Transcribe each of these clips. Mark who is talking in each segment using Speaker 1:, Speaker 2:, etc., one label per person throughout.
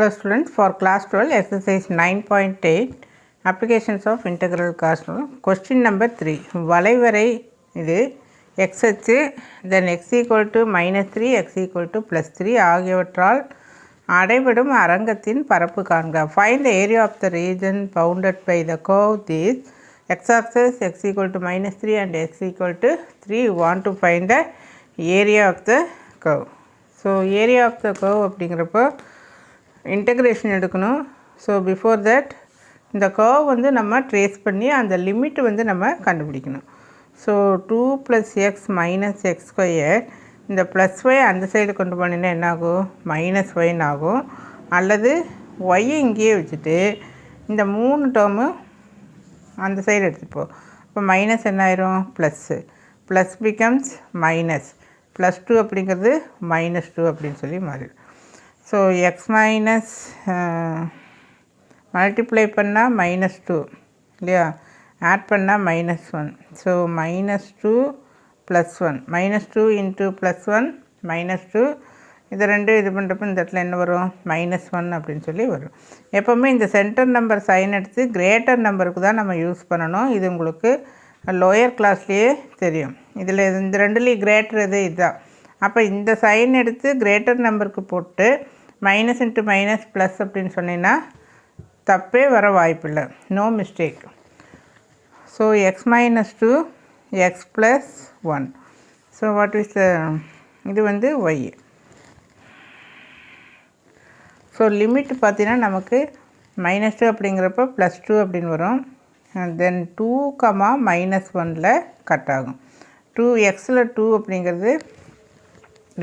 Speaker 1: Hello students, for class 12 exercise 9.8 applications of integral cos question number 3 வளைவரை இது x அச்சு then x equal to minus 3 x equal to plus 3 ஆகியவற்றால் அடைபடும் அரங்கத்தின் பரப்பு காண்க find the area of the region bounded by the curve this x axis x equal to minus 3 and x equal to 3 you want to find the area of the curve so area of the curve அப்படிங்கிறப்போ integration எடுக்கணும். So before that இந்த curve வந்து நம்ம trace பண்ணி அந்த limit வந்து நம்ம கண்டுபிடிக்கணும். So two plus x minus x square இந்த ப்ளஸ் ஒய் அந்த சைடு கொண்டு போனீங்கன்னா என்ன ஆகும் மைனஸ் ஒய்ன்னு ஆகும் அல்லது ஒய்யை இங்கேயே வச்சுட்டு இந்த மூணு டேர்மு அந்த சைடு எடுத்துகிட்டு இப்போ மைனஸ் என்ன ஆயிரும்? Plus plus becomes minus plus two அப்படிங்கிறது மைனஸ் டூ அப்படின்னு சொல்லி மாறிடும். ஸோ எக்ஸ் மைனஸ் மல்டிப்ளை பண்ணால் மைனஸ் டூ இல்லையா? ஆட் பண்ணால் minus one so minus two plus one minus two into plus one minus two இது ரெண்டும் இது பண்ணுறப்ப இந்த இடத்துல என்ன வரும்? மைனஸ் ஒன் அப்படின்னு சொல்லி வரும். எப்போவுமே இந்த சென்டர் நம்பர் சைன் எடுத்து கிரேட்டர் நம்பருக்கு தான் நம்ம யூஸ் பண்ணணும். இது உங்களுக்கு லோயர் கிளாஸ்லேயே தெரியும். இதில் இந்த ரெண்டுலேயும் கிரேட்டர் இது இதுதான். அப்போ இந்த சைன் எடுத்து கிரேட்டர் நம்பருக்கு போட்டு மைனஸ் இன்ட்டு மைனஸ் ப்ளஸ் அப்படின்னு சொன்னீங்கன்னா தப்பே வர வாய்ப்பில்லை. No mistake so x minus two x plus one so what is the இது வந்து ஒய் ஸோ லிமிட் பார்த்தீங்கன்னா நமக்கு மைனஸ் டூ அப்படிங்கிறப்ப ப்ளஸ் டூ அப்படின்னு வரும். தென் டூ கமா மைனஸ் ஒனில் கட் ஆகும். டூ எக்ஸில் டூ அப்படிங்கிறது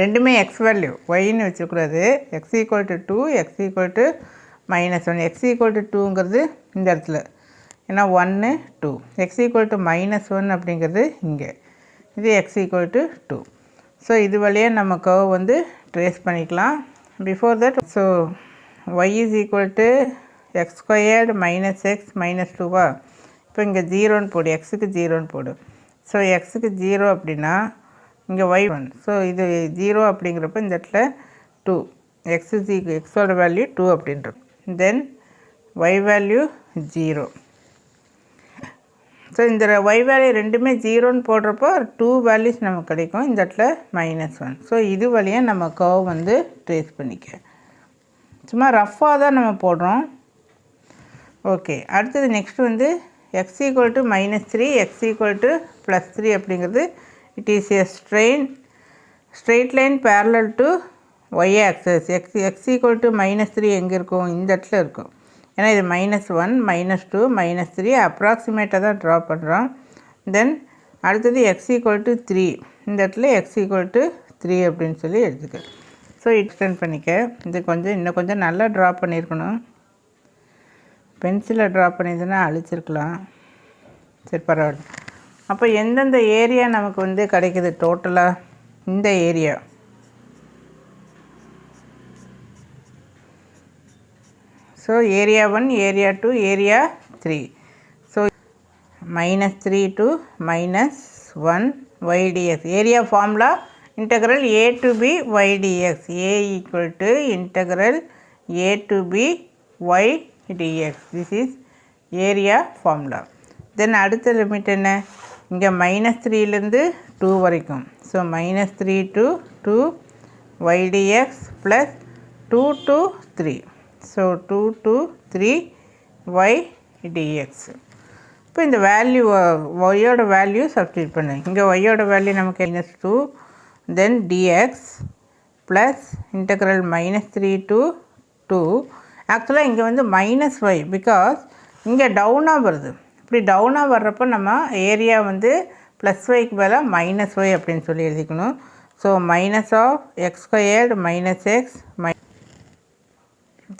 Speaker 1: ரெண்டுமே எக்ஸ் வேல்யூ ஒய்ன்னு வச்சுக்கூடாது x equal to two x equal to minus one x equal to டூங்கிறது இந்த இடத்துல. ஏன்னா ஒன்று two x equal to minus one அப்படிங்கிறது இங்கே. இது x equal to two so இது வழியாக நம்ம கர்வ் வந்து ட்ரேஸ் பண்ணிக்கலாம். Before that so y is equal to x squared minus x minus டூவா இப்போ இங்கே ஜீரோன்னு போடு. எக்ஸுக்கு ஜீரோன்னு போடு. ஸோ எக்ஸுக்கு ஜீரோ அப்படின்னா இங்கே ஒய் ஒன் ஸோ இது ஜீரோ அப்படிங்கிறப்ப இந்த இடத்துல டூ எக்ஸ் இஸ் எக்ஸோட வேல்யூ டூ அப்படின்றது. Then y value zero so இந்த ஒய் வேல்யூ ரெண்டுமே ஜீரோன்னு போடுறப்போ டூ வேல்யூஸ் நமக்கு கிடைக்கும். இந்த இடத்துல மைனஸ் ஒன் ஸோ இது வழியாக நம்ம கர்வ் வந்து ட்ரேஸ் பண்ணிக்க. சும்மா ரஃப்பாக தான் நம்ம போடுறோம். ஓகே அடுத்தது நெக்ஸ்ட் வந்து x equal to minus three x equal to plus three அப்படிங்கிறது it is a strain straight line parallel to y axis x x equal to minus three எங்கே இருக்கும்? இந்த இடத்துல இருக்கும். ஏன்னா இது minus one minus two minus three அப்ராக்சிமேட்டாக தான் ட்ரா பண்ணுறோம் தென் அடுத்தது எக்ஸ் ஈக்குவல் டு த்ரீ இந்த இடத்துல எக்ஸ் ஈக்குவல் டு த்ரீ அப்படின்னு சொல்லி எடுத்துக்க. ஸோ எக்ஸ்டெண்ட் பண்ணிக்க. இது கொஞ்சம் இன்னும் கொஞ்சம் நல்லா ட்ரா பண்ணியிருக்கணும் பென்சிலை ட்ரா பண்ணியிருந்தேன்னா அழிச்சிருக்கலாம். சரி பரவாயில்ல. அப்போ எந்தெந்த ஏரியா நமக்கு வந்து கிடைக்குது டோட்டலாக இந்த area so area one area two area three so minus three to minus one y dx area formula integral a to b y dx a equal to integral a to b y dx this is area formula. Then அடுத்த limit என்ன? இங்கே minus த்ரீலேருந்து two வரைக்கும். So minus three to two y dx plus two to three so two to three y dx இப்போ இந்த value ஒய்யோட value substitute பண்ணு. இங்கே ஒய்யோட வேல்யூ நமக்கு minus two then dx plus integral minus three two two ஆக்சுவலாக இங்கே வந்து மைனஸ் ஒய் பிகாஸ் இங்கே டவுனாக வருது. இப்படி டவுனாக வர்றப்போ நம்ம ஏரியா வந்து ப்ளஸ் ஒய்க்கு பதிலாக மைனஸ் ஒய் அப்படின்னு சொல்லி எழுதிக்கணும். So minus of x squared minus x my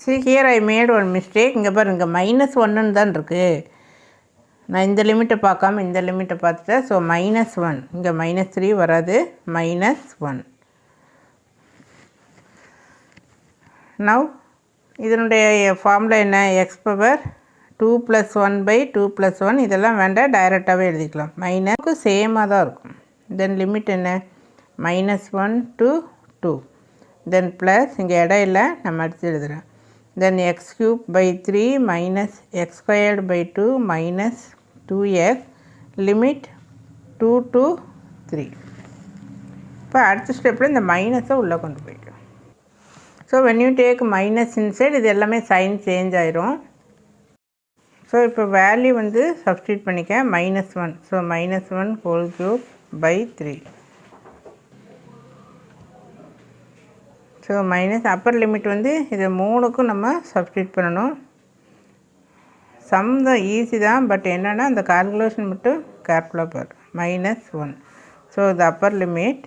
Speaker 1: see here I made one mistake இங்கே பாரு இங்கே மைனஸ் ஒன்றுன்னு தான் இருக்குது நான் இந்த லிமிட்டை பார்க்காம இந்த லிமிட்டை பார்த்துட்டேன். ஸோ மைனஸ் ஒன் இங்கே மைனஸ் த்ரீ வராது. மைனஸ் ஒன் நவ் இதனுடைய ஃபார்முலா என்ன? X power two plus one by two plus one இதெல்லாம் வேண்டாம் டைரெக்டாகவே எழுதிக்கலாம். மைனஸ்க்கு சேமாக தான் இருக்கும். தென் லிமிட் என்ன? Minus one to two then plus இங்கே இடம் இல்லை நம்ம அடித்து எழுதுகிறேன் then x cube by 3 minus x squared by 2 minus 2x limit 2 to 3 இப்போ அடுத்த ஸ்டெப்பில் இந்த மைனஸை உள்ளே கொண்டு போய்க்கும் so when you take minus inside இது எல்லாமே சைன் சேஞ்ச் ஆயிரும். ஸோ இப்போ வேல்யூ வந்து சப்ஸ்டியூட் பண்ணிக்க minus one so minus one whole cube by three so minus upper limit வந்து இது மூணுக்கும் நம்ம சப்ஸ்டியூட் பண்ணணும். சம் தான் ஈஸி தான் பட் என்னென்னா அந்த கால்குலேஷன் மட்டும் கேர்ஃபுல்லாக பாரு மைனஸ் ஒன் ஸோ இது upper limit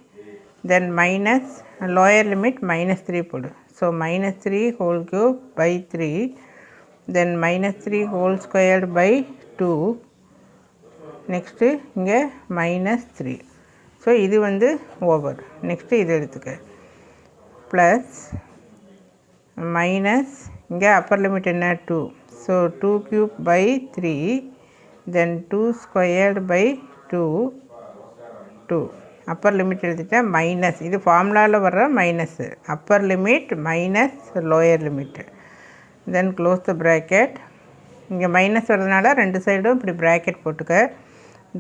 Speaker 1: then minus lower limit minus three போடு. So minus three whole cube by three then minus three whole squared by two next இங்கே மைனஸ் த்ரீ ஸோ இது வந்து ஓவர் நெக்ஸ்ட்டு இது எடுத்துக்க. Plus minus இங்கே upper limit என்ன? Two so two cube by three then two squared by two two upper limit எழுதிட்டேன் minus இது ஃபார்முலாவில் வர்ற minus upper limit minus lower limit then close the bracket இங்கே minus வர்றதுனால ரெண்டு சைடும் இப்படி ப்ராக்கெட் போட்டுக்க.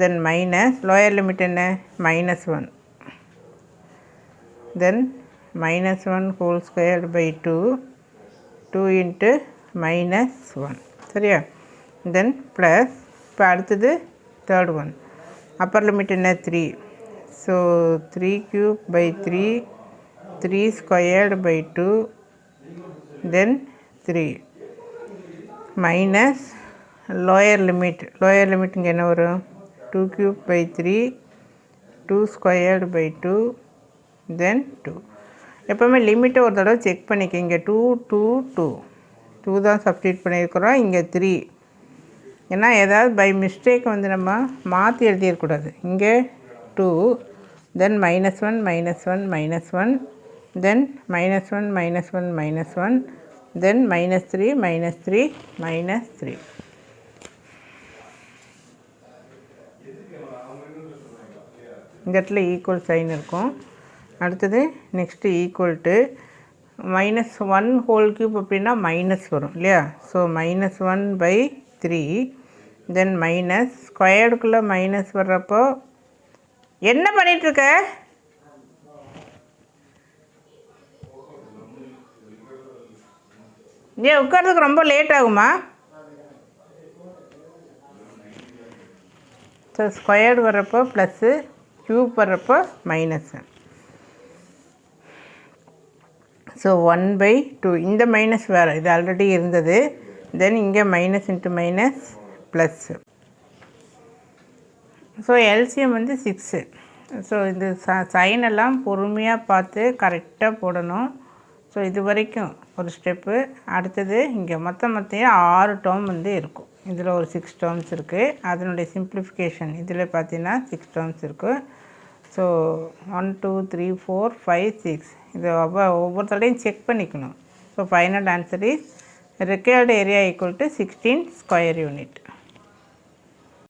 Speaker 1: தென் மைனஸ் லோயர் லிமிட் என்ன? Minus one then minus one whole squared by two two into minus one சரியா? தென் ப்ளஸ் இப்போ அடுத்தது தேர்ட் ஒன் அப்பர் லிமிட் என்ன? Three so three cube by three three squared by two then three minus lower limit lower limit இங்கே என்ன வரும்? Two cube by three two squared by two then two எப்போவுமே லிமிட்டை ஒரு தடவை check பண்ணிக்க. இங்கே டூ டூ டூ டூ தான் சப்ஸ்டியூட் பண்ணியிருக்கிறோம் இங்கே த்ரீ ஏன்னா ஏதாவது பை மிஸ்டேக் வந்து நம்ம மாற்றி எழுதிடக்கூடாது இங்கே two then minus one minus one minus one then minus one minus one minus one then minus three minus three minus three இந்த இடத்துல ஈக்குவல் சைன் இருக்கும். அடுத்தது next equal to minus one whole cube அப்படின்னா minus வரும் இல்லையா? So minus one by three then minus ஸ்கொயர்டுக்குள்ளே minus வர்றப்போ என்ன பண்ணிகிட்ருக்க ஏன் உட்காரதுக்கு ரொம்ப லேட் ஆகுமா? ஸோ ஸ்கொயர்டு வர்றப்போ ப்ளஸ்ஸு க்யூப் வர்றப்போ minus so one by two இந்த மைனஸ் வேறு. இது ஆல்ரெடி இருந்தது. தென் இங்கே minus into minus plus so LCM வந்து சிக்ஸு ஸோ இது ச சைன் எல்லாம் பொறுமையாக பார்த்து கரெக்டாக போடணும். ஸோ இது வரைக்கும் ஒரு ஸ்டெப்பு அடுத்தது இங்கே மொத்த மொத்தையும் ஆறு டேர்ம் வந்து இருக்கும். இதில் ஒரு சிக்ஸ் டேர்ம்ஸ் இருக்குது அதனுடைய சிம்ப்ளிஃபிகேஷன் இதில் பார்த்தீங்கன்னா சிக்ஸ் டேர்ம்ஸ் இருக்குது so one two three four five six இது ஒவ்வொரு ஒவ்வொருத்தரையும் தடையும் செக் பண்ணிக்கணும். So final answer is required area equal to sixteen square unit